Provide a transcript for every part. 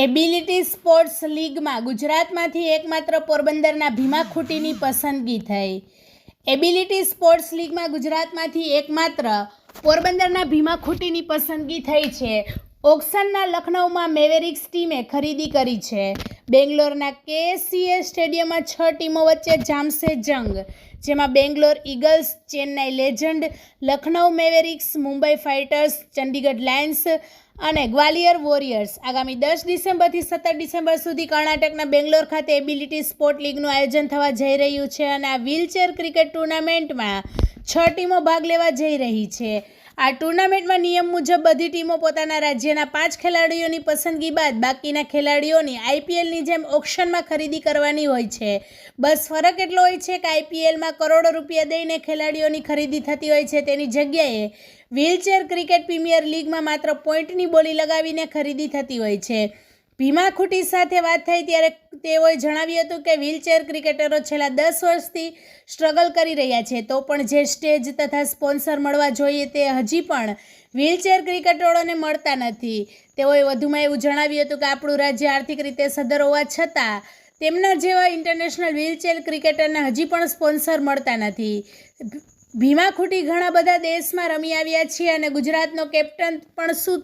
Ability sports લીગમાં ગુજરાતમાંથી એકમાત્ર પોરબંદરના ભીમા ખૂટીની પસંદગી થઈ. એબિલિટી સ્પોર્ટ્સ લીગમાં ગુજરાતમાંથી એકમાત્ર પોરબંદરના ભીમા ખૂટીની પસંદગી થઈ છે. ઓક્સનના લખનૌમાં મેવેરિક્સ ટીમે ખરીદી કરી છે. બેંગ્લોરના કેસીએ સ્ટેડિયમમાં છ ટીમો વચ્ચે જામશે જંગ, જેમાં Bangalore eagles, Chennai legend, Lucknow mavericks, Mumbai fighters, Chandigarh lions અને ગ્વાલિયર વોરિયર્સ. આગામી દસ ડિસેમ્બરથી સત્તર ડિસેમ્બર સુધી કર્ણાટકના બેંગ્લોર ખાતે એબિલિટી સ્પોર્ટ લીગનું આયોજન થવા જઈ રહ્યું છે અને આ વ્હીલચેર ક્રિકેટ ટુર્નામેન્ટમાં છ ટીમો ભાગ લેવા જઈ રહી છે. આ ટુર્નામેન્ટમાં નિયમ મુજબ બધી ટીમો પોતાના રાજ્યના પાંચ ખેલાડીઓની પસંદગી બાદ બાકીના ખેલાડીઓની આઈપીએલની જેમ ઓક્શનમાં ખરીદી કરવાની હોય છે. બસ ફરક એટલો હોય છે કે આઈપીએલમાં કરોડો રૂપિયા દઈને ખેલાડીઓની ખરીદી થતી હોય છે તેની જગ્યાએ વ્હીલચેર ક્રિકેટ પ્રીમિયર લીગમાં માત્ર પોઈન્ટની બોલી લગાવીને ખરીદી થતી હોય છે. ભીમા ખૂટી સાથે વાત થઈ ત્યારે તેઓએ જણાવ્યું હતું કે વ્હીલચેર ક્રિકેટરો છેલ્લા દસ વર્ષથી સ્ટ્રગલ કરી રહ્યા છે. તો પણ જે સ્ટેજ તથા સ્પોન્સર મળવા જોઈએ તે હજી પણ વ્હીલચેર ક્રિકેટરોને મળતા નથી. તેઓએ વધુમાં એવું જણાવ્યું હતું કે આપણું રાજ્ય આર્થિક રીતે સદર હોવા છતાં તેમના જેવા ઇન્ટરનેશનલ વ્હીલચેર ક્રિકેટરને હજી પણ સ્પોન્સર મળતા નથી. ભીમા ખૂટી ઘણા બધા દેશમાં રમી આવ્યા છીએ અને ગુજરાતનો કેપ્ટન પણ શું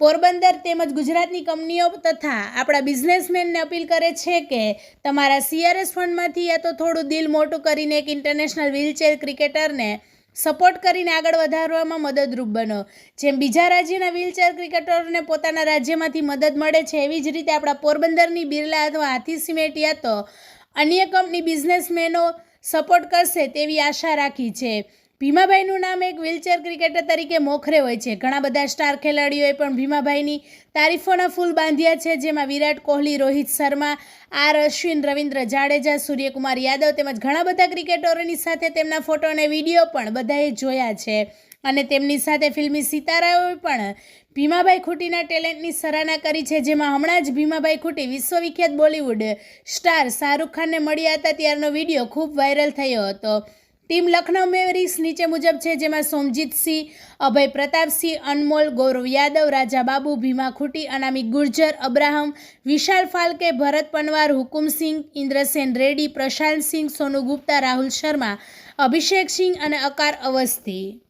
પોરબંદર તેમજ ગુજરાતની કંપનીઓ તથા આપણા બિઝનેસમેનને અપીલ કરે છે કે તમારા સીઆરએસ ફંડમાંથી યા તો થોડું દિલ મોટું કરીને એક ઇન્ટરનેશનલ વ્હીલચેર ક્રિકેટરને સપોર્ટ કરીને આગળ વધારવામાં મદદરૂપ બનો. જેમ બીજા રાજ્યના વ્હીલચેર ક્રિકેટરોને પોતાના રાજ્યમાંથી મદદ મળે છે, એવી જ રીતે આપણા પોરબંદરની બિરલા અથવા હાથી સિમેન્ટ યા તો અન્ય કંપની બિઝનેસમેનો સપોર્ટ કરશે તેવી આશા રાખી છે. ભીમાભાઈનું નામ એક વ્હીલચેર ક્રિકેટર તરીકે મોખરે હોય છે. ઘણા બધા સ્ટાર ખેલાડીઓએ પણ ભીમાભાઈની તારીફોના ફૂલ બાંધ્યા છે, જેમાં વિરાટ કોહલી, રોહિત શર્મા, આર અશ્વિન, રવિન્દ્ર જાડેજા, સૂર્યકુમાર યાદવ તેમજ ઘણા બધા ક્રિકેટરોની સાથે તેમના ફોટો અને વીડિયો પણ બધાએ જોયા છે. અને તેમની સાથે ફિલ્મી સિતારાઓએ પણ ભીમાભાઈ ખૂટીના ટેલેન્ટની સરાહના કરી છે, જેમાં હમણાં જ ભીમાભાઈ ખૂટી વિશ્વવિખ્યાત બોલિવૂડ સ્ટાર શાહરૂખ ખાનને મળ્યા હતા, ત્યારનો વીડિયો ખૂબ વાયરલ થયો હતો. ટીમ લખનૌ મેવરિક્સ નીચે મુજબ છે, જેમાં સોમજીતસિંહ, અભય પ્રતાપસિંહ, અનમોલ ગૌરવ યાદવ, રાજા બાબુ, ભીમા ખૂટી અનામિક ગુર્જર, અબ્રાહમ, વિશાલ ફાલ્કે, ભરત પનવાર, હુકુમસિંહ, ઇન્દ્રસેન રેડ્ડી, પ્રશાંત સિંહ, સોનુ ગુપ્તા, રાહુલ શર્મા, અભિષેક સિંહ અને અકાર અવસ્થી.